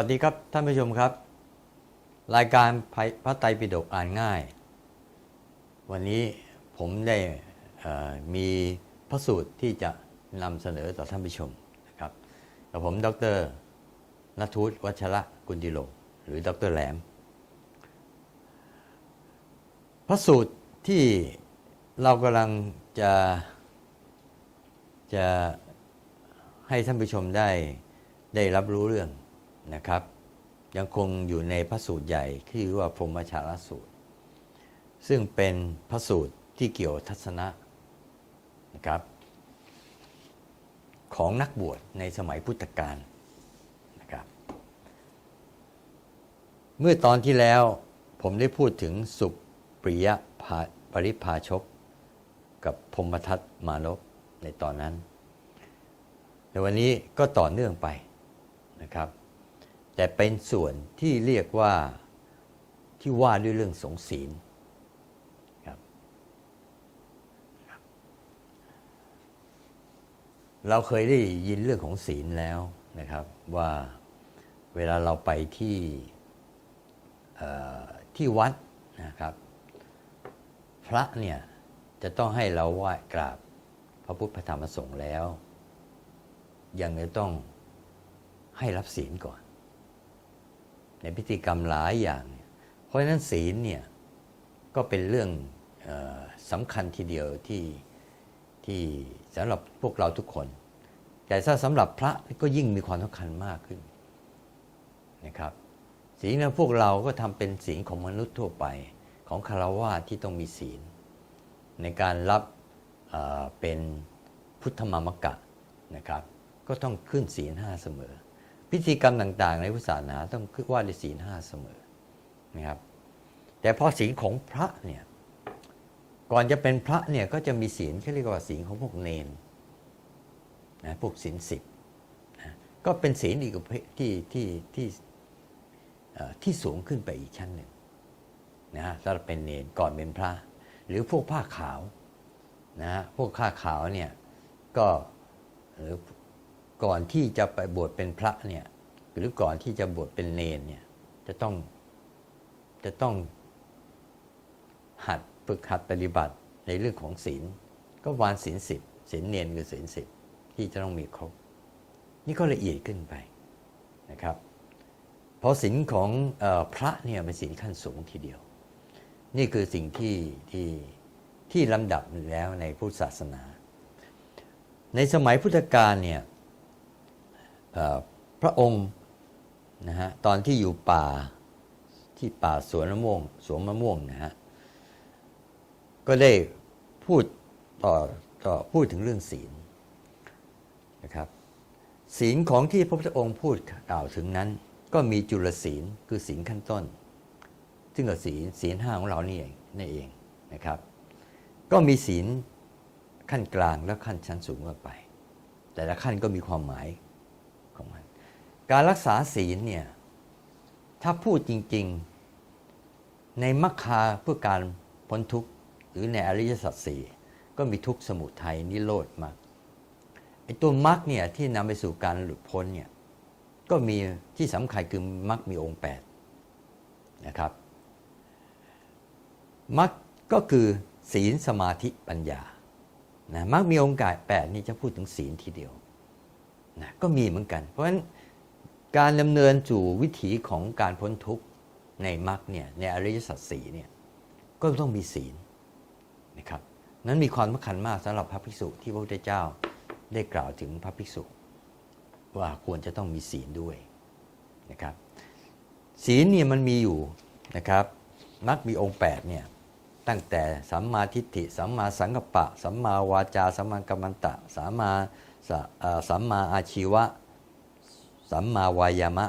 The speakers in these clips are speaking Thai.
วัสดีครับท่านผู้ชมครับ รายการพระไตรปิฎกอ่านง่าย วันนี้ผมได้มีพระสูตรที่จะนำเสนอต่อท่านผู้ชมนะครับกับผมดรนัทวุฒิวัชระกุลดิโล หรือดรแหลม พระสูตรที่เรากำลังจะจะให้ท่านผู้ชมได้ได้รับรู้เรื่อง นะครับ ยังคงอยู่ในพระสูตรใหญ่ที่เรียกว่าพรหมชาลสูตร ซึ่งเป็นพระสูตรที่เกี่ยวทัศนะนะครับของนักบวชในสมัยพุทธกาลนะครับ เมื่อตอนที่แล้วผมได้พูดถึงสุปริยาปริภาชก กับพมทัตมานพในตอนนั้นแต่วันนี้ก็ต่อเนื่องไปนะครับ แต่เป็นส่วนที่เรียกว่าที่ว่าด้วยเรื่องสงศีลครับเราเคยได้ยินเรื่องของศีลแล้วนะครับว่าเวลาเราไปที่ที่วัดนะครับ พระเนี่ยจะต้องให้เราไหว้กราบพระพุทธธรรมสงฆ์แล้ว ยังจะต้องให้รับศีลก่อน ในพิธีกรรมหลายอย่าง เพราะฉะนั้นศีลเนี่ยก็เป็นเรื่องออสำคัญทีเดียวที่ที่สำหรับพวกเราทุกคน แต่ถ้าสำหรับพระก็ยิ่งมีความสำคัญมากขึ้นนะครับศีลนะพวกเราก็ทำเป็นศีลของมนุษย์ทั่วไปของคารวะที่ต้องมีศีล ในการรับเเป็นพุทธมามกะนะครับ ก็ต้องขึ้นศีลห้าเสมอ พิธีกรรมต่างๆ ในพุทธศาสนาต้องขึ้นว่าด้วยศีลห้าเสมอนะครับแต่พอศีลของพระเนี่ยก่อนจะเป็นพระเนี่ยก็จะมีศีลที่เรียกว่าศีลของพวกเนนนะพวกศีลสิบนะก็เป็นศีลอีกประเภทที่ที่ที่ที่สูงขึ้นไปอีกชั้นหนึ่งนะฮะสำหรับเป็นเนนก่อนเป็นพระ หรือพวกผ้าขาวนะฮะพวกผ้าขาวเนี่ยก็หรือ ก่อนที่จะไปบวชเป็นพระเนี่ยหรือก่อนที่จะบวชเป็นเนนเนี่ยจะต้องจะต้องหัดฝึกหัดปฏิบัติในเรื่องของศีล ก็วานศีลสิบศีลเนนคือศีลสิบที่จะต้องมีครบ นี่ก็ละเอียดขึ้นไปนะครับ เพราะศีลของออพระเนี่ยเป็นศีลขั้นสูงทีเดียว นี่คือสิ่งที่ที่ที่ลำดับแล้วในพุทธศาสนา ในสมัยพุทธกาลเนี่ย พระองค์นะฮะตอนที่อยู่ป่าที่ป่าสวนมะม่วงสวนมะม่วงนะฮะก็ได้พูดต่อต่อพูดถึงเรื่องศีลนะครับศีลของที่พระพุทธองค์พูดกล่าวถึงนั้น ก็มีจุลศีลคือศีลขั้นต้น ซึ่งกับศีลศีลห้าของเรานี่เองนั่นเองนะครับ ก็มีศีลขั้นกลางและขั้นชั้นสูงขึ้นไป แต่ละขั้นก็มีความหมาย การรักษาศีลเนี่ยถ้าพูดจริง ๆ ในมัคคาเพื่อการพ้นทุกข์หรือในอริยสัจสี่ก็มีทุกข์สมุทัยนิโรธมรรคไอ้ตัวมรรคเนี่ยที่นำไปสู่การหลุดพ้นเนี่ยก็มีที่สำคัญคือมรรคมีองค์แปดนะครับมรรคก็คือศีลสมาธิปัญญานะมรรคมีองค์การแปดนี่จะพูดถึงศีลทีเดียวนะก็มีเหมือนกัน เพราะฉะนั้น การดำเนินสู่วิถีของการพ้นทุกข์ในมรรคเนี่ยในอริยสัจสีเนี่ยก็ต้องมีศีลนะครับนั้นมีความสำคัญมากสำหรับพระภิกษุที่พระพุทธเจ้าได้กล่าวถึงพระภิกษุ ว่าควรจะต้องมีศีลด้วยนะครับศีลเนี่ยมันมีอยู่นะครับมักมีองค์8เนี่ยตั้งแต่สัมมาทิฏฐิสัมมาสังกัปปะสัมมาวาจาสัมมากัมมันตะสัมมาสัมมาอาชีวะ สัมมาวายามะ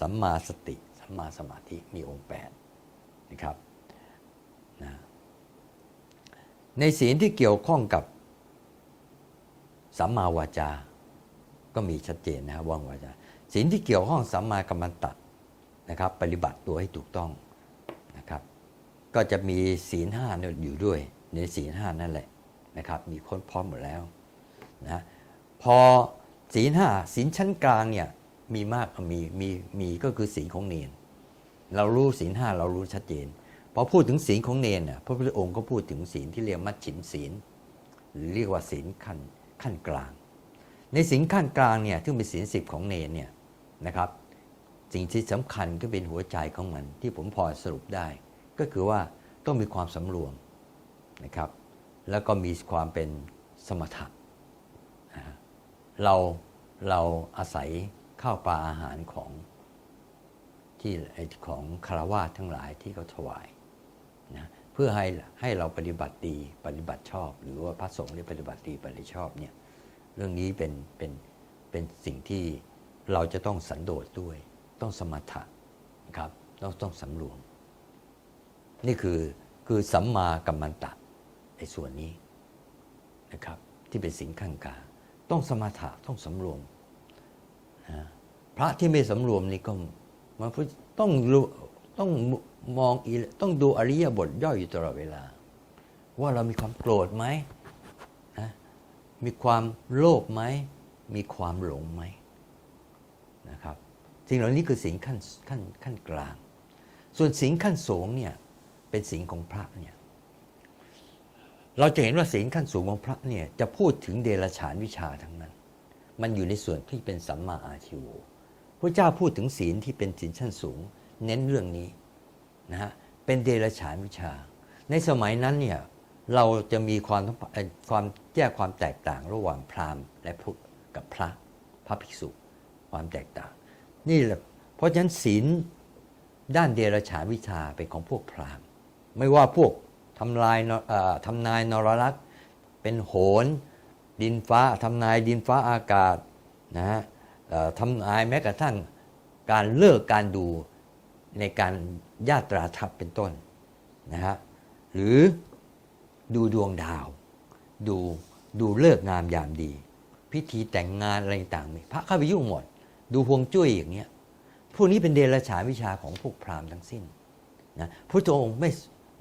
สัมมาสติ สัมมาสมาธิมีองค์8นะครับนะในศีลที่เกี่ยวข้องกับสัมมาวาจา ก็มีชัดเจนนะครับว่าวาจาศีลที่เกี่ยวข้องสัมมากัมมันตะนะครับ ปฏิบัติตัวให้ถูกต้องนะครับ ก็จะมีศีลห้าเนี่ยอยู่ด้วย ในศีลห้านั่นแหละนะครับ มีคนพร้อมหมดแล้วนะพอศีลห้าศีลชั้นกลางเนี่ย มีมากมีมีมีก็คือศีลของเนน เรารู้ศีลห้าเรารู้ชัดเจนพอพูดถึงศีลของเนนน่ะพระพุทธองค์ก็พูดถึงศีลที่เรียกมัชฉิมศีล หรือเรียกว่าศีลขั้นขั้นกลาง ในศีลขั้นกลางเนี่ยที่เป็นศีลสิบของเนนเนี่ยนะครับสิ่งที่สำคัญก็เป็นหัวใจของมันที่ผมพอสรุปได้ ก็คือว่าต้องมีความสำรวมนะครับ แล้วก็มีความเป็นสมถะเราเราอาศัย ข้าวปลาอาหารของที่ของคารวาสทั้งหลายที่เขาถวายนะเพื่อให้ให้เราปฏิบัติดีปฏิบัติชอบ หรือว่าพระสงฆ์ได้ปฏิบัติดีปฏิบัติชอบเนี่ยเรื่องนี้เป็นเป็นเป็นสิ่งที่เราจะต้องสันโดษด้วย ต้องสมถะนะครับต้องต้องสำรวม นี่คือคือสัมมากัมมันตะในส่วนนี้นะครับที่เป็นสิ่งข้างกลางต้องสมถะต้องสำรวม พระที่ไม่สำรวมนี่ก็มันต้องรู้ต้องมองต้องดูอริยบทย่อยอยู่ตลอดเวลา ว่าเรามีความโกรธไหมนะมีความโลภไหม มีความหลงไหมนะครับสิ่งเหล่านี้คือสิ่งขั้นขั้นขั้นกลาง ส่วนสิ่งขั้นสูงเนี่ยเป็นสิ่งของพระเนี่ยเราจะเห็นว่าศีลขั้นสูงของพระเนี่ยจะพูดถึงเดรัจฉานวิชาทั้งนั้น มันอยู่ในส่วนที่เป็นสัมมาอาชีวพระเจ้าพูดถึงศีลที่เป็นศีลชั้นสูง เน้นเรื่องนี้นะฮะเป็นเดรัจฉานวิชา ในสมัยนั้นเนี่ยเราจะมีความความแยกความแตกต่างระหว่างพราหมณ์และพุทธกับพระพระภิกษุ ความแตกต่าง นี่แหละเพราะฉะนั้นศีลด้านเดรัจฉานวิชาเป็นของพวกพราหมณ์ ไม่ว่าพวกทำลายนอ่อทำนายนรลักษ์เป็นโหน ดินฟ้าทำนายดินฟ้าอากาศนะฮะทำนายแม้กระทั่งการเลิกการดูในการญาตราทัพเป็นต้นนะฮะหรือดูดวงดาว ดูดูเลิกงามยามดี พิธีแต่งงานอะไรต่างๆมีพระเข้าไปยุ่งหมด ดูพวงจุ้ยอย่างเงี้ยพวกนี้เป็นเดรัจฉานวิชาของพวกพราหมณ์ทั้งสิ้นนะพระองค์ไม่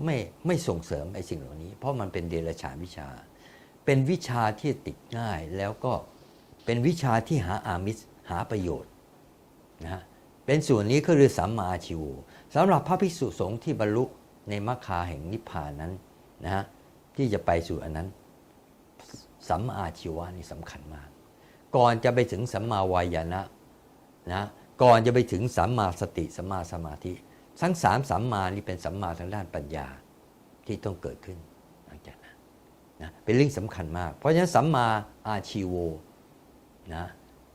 ไม่ไม่ส่งเสริมไอ้สิ่งเหล่านี้ เพราะมันเป็นเดรัจฉานวิชา เป็นวิชาที่ติดง่าย แล้วก็เป็นวิชาที่หาอามิสหาประโยชน์นะฮะเป็นส่วนนี้ก็คือสัมมาอาชีวสำหรับพระภิกษุสงฆ์ที่บรรลุในมรรคาแห่งนิพพานนั้นนะฮะที่จะไปสู่อันนั้นสัมมาอาชีวะนี่สำคัญมาก ก่อนจะไปถึงสัมมาวายนะนะก่อนจะไปถึงสัมมาสติสัมมาสมาธิ ทั้งสามสัมมานี่เป็นสัมมาทางด้านปัญญาที่ต้องเกิดขึ้น นะเป็นเรื่องสำคัญมาก เพราะฉะนั้นสัมมาอาชีโวนะ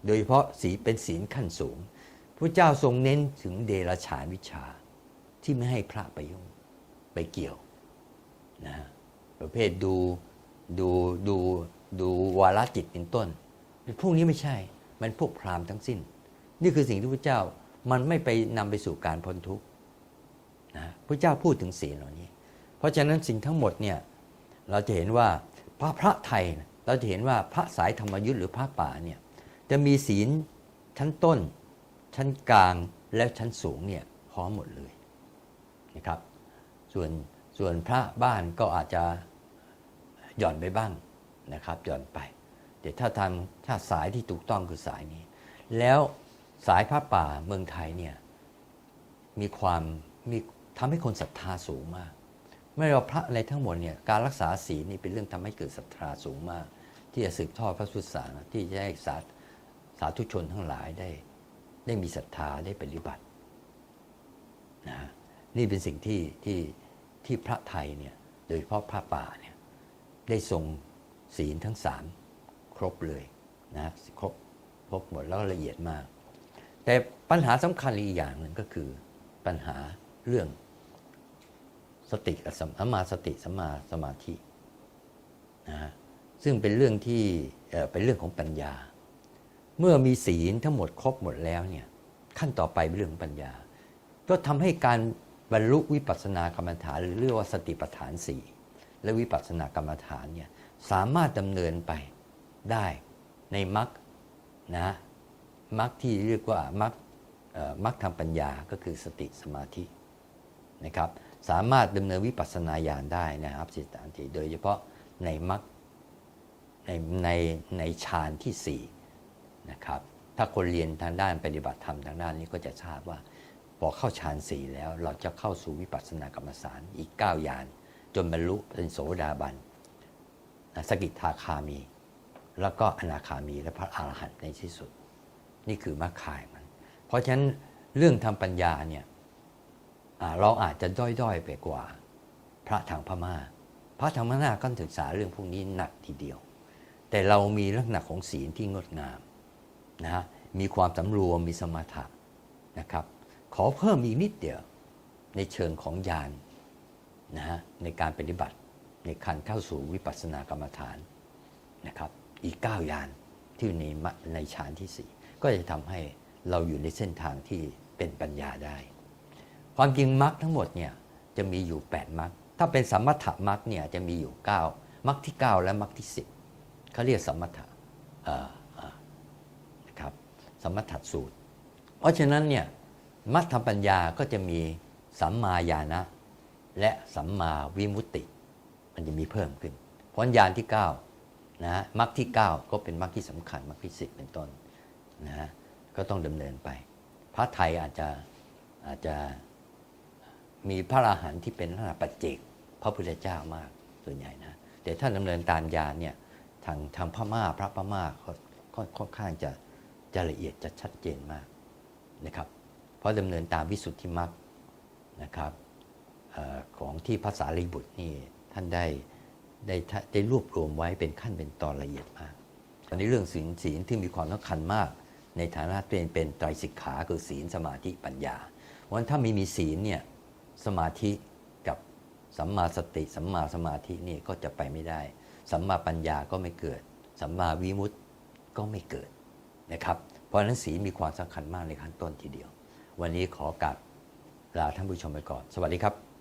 โดยเฉพาะสีลเป็นศีลขั้นสูงพระเจ้าทรงเน้นถึงเดรัจฉานวิชาที่ไม่ให้พระไปยุ่งไปเกี่ยวนะประเภทดูดูดูดูวาลจิตเป็นต้นพวกนี้ไม่ใช่ มันพวกพราหมณ์ทั้งสิ้น นี่คือสิ่งที่พระเจ้ามันไม่ไปนำไปสู่การพ้นทุกข์นะพระเจ้าพูดถึงศีลเหล่านี้ เพราะฉะนั้นสิ่งทั้งหมดเนี่ย เราจะเห็นว่าพระพระไทย เราจะเห็นว่าพระสายธรรมยุทธ์หรือพระป่าเนี่ยจะมีศีลชั้นต้น ชั้นกลางและชั้นสูงเนี่ยพร้อมหมดเลยนะครับ ส่วนส่วนพระบ้านก็อาจจะหย่อนไปบ้างนะครับหย่อนไป แต่ถ้าทางถ้าสายที่ถูกต้องคือสายนี้ แล้วสายพระป่าเมืองไทยเนี่ยมีความมีทำให้คนศรัทธาสูงมาก ไม่ว่าพระอะไรทั้งหมดเนี่ยการรักษาศีลนี่เป็นเรื่องทำให้เกิดศรัทธาสูงมาก ที่จะสืบทอดพระพุทธศานาที่จะให้สาสาธุชนทั้งหลายได้ ได้มีศรัทธาได้ปฏิบัตินะฮะนี่เป็นสิ่งที่ที่ที่พระไทยเนี่ยโดยเฉพาะพระป่าเนี่ยได้ทรงศีลทั้งสามครบเลยนะครบครบหมดแล้วละเอียดมาก แต่ปัญหาสำคัญอีกอย่างหนึ่งก็คือปัญหาเรื่อง สติสัมมาสติสัมมาสมาธินะฮะซึ่งเป็นเรื่องที่เป็นเรื่องของปัญญา เมื่อมีศีลทั้งหมดครบหมดแล้วเนี่ยขั้นต่อไปเป็นเรื่องของปัญญา ก็ทำให้การบรรลุวิปัสสนากรรมฐาน หรือเรียกว่าสติปัฏฐานสี่และวิปัสสนากรรมฐานเนี่ยสามารถดำเนินไปได้ในมรรคนะมรรคที่เรียกว่ามรรคเอ่อมรรคทางปัญญาก็คือสติสมาธินะครับ สามารถดำเนินวิปัสสนาญาณได้นะครับสิทธานติโดยเฉพาะในมรรคในในในฌานที่สี่นะครับถ้าคนเรียนทางด้านปฏิบัติธรรมทางด้านนี้ก็จะทราบว่าพอเข้าฌานสี่แล้วเราจะเข้าสู่วิปัสสนากรรมฐานอีกเก้ายานจนบรรลุเป็นโสดาบันสกิทาคามี แล้วก็อนาคามีและพระอรหันต์ในที่สุด นี่คือมรรคายมัน เพราะฉะนั้นเรื่องทาปัญญาเนี่ย เราอาจจะด้อยๆไปกว่า พระทางพม่า พระทางพม่าก็ศึกษาเรื่องพวกนี้หนักทีเดียว แต่เรามีลักษณะของศีลที่งดงามนะฮะมีความสำรวมมีสมถะนะครับ ขอเพิ่มอีกนิดเดียวในเชิงของญาณนะฮะในการปฏิบัติในการเข้าสู่วิปัสสนากรรมฐานนะครับ อีกเก้ายานที่ในมะในฌานที่สี่ก็จะทำให้เราอยู่ในเส้นทางที่เป็นปัญญาได้ ความจริงมรรคทั้งหมดเนี่ยจะมีอยู่ 8มรรคถ้าเป็นสมถมรรคเนี่ยจะมีอยู่ 9มรรคที่ 9 และมรรคที่ 10เขาเรียกสมถะนะครับสมถะสูตร เพราะฉะนั้นเนี่ยมรรคทางปัญญาก็จะมีสัมมาญาณะและสัมมาวิมุตติ มันจะมีเพิ่มขึ้นเพราะญาณที่9นะฮะมรรคที่ 9 ก็เป็นมรรคที่สำคัญมรรคที่10เป็นต้นนะฮะก็ต้องดำเนินไป พระไทยอาจจะอาจจะ มีพระอรหันต์ที่เป็นลักษณะปัจเจกพระพุทธเจ้ามากส่วนใหญ่นะแต่ถ้าดำเนินตามญาณเนี่ยทางทางพม่าพระพม่าก็ค่อนข้างจะจะละเอียดจะชัดเจนมากนะครับ เพราะดำเนินตามวิสุทธิมรรคนะครับออของที่ภาษาลีบุตรนี่ท่านได้ได้ได้รวบรวมไว้เป็นขั้นเป็นตอนละเอียดมากอันนี้เรื่องศีลศีลที่มีความสำคัญมาก ในฐานะเป็นเป็นไตรสิกขาคือศีลสมาธิปัญญา เพราะฉะนั้นถ้าไม่มีศีลเนี่ย สมาธิกับสัมมาสติ สัมมาสมาธินี่ก็จะไปไม่ได้ สัมมาปัญญาก็ไม่เกิด สัมมาวิมุตติก็ไม่เกิดนะครับ เพราะฉะนั้นศีลมีความสำคัญมากในขั้นต้นทีเดียว วันนี้ขอกลับลาท่านผู้ชมไปก่อน สวัสดีครับ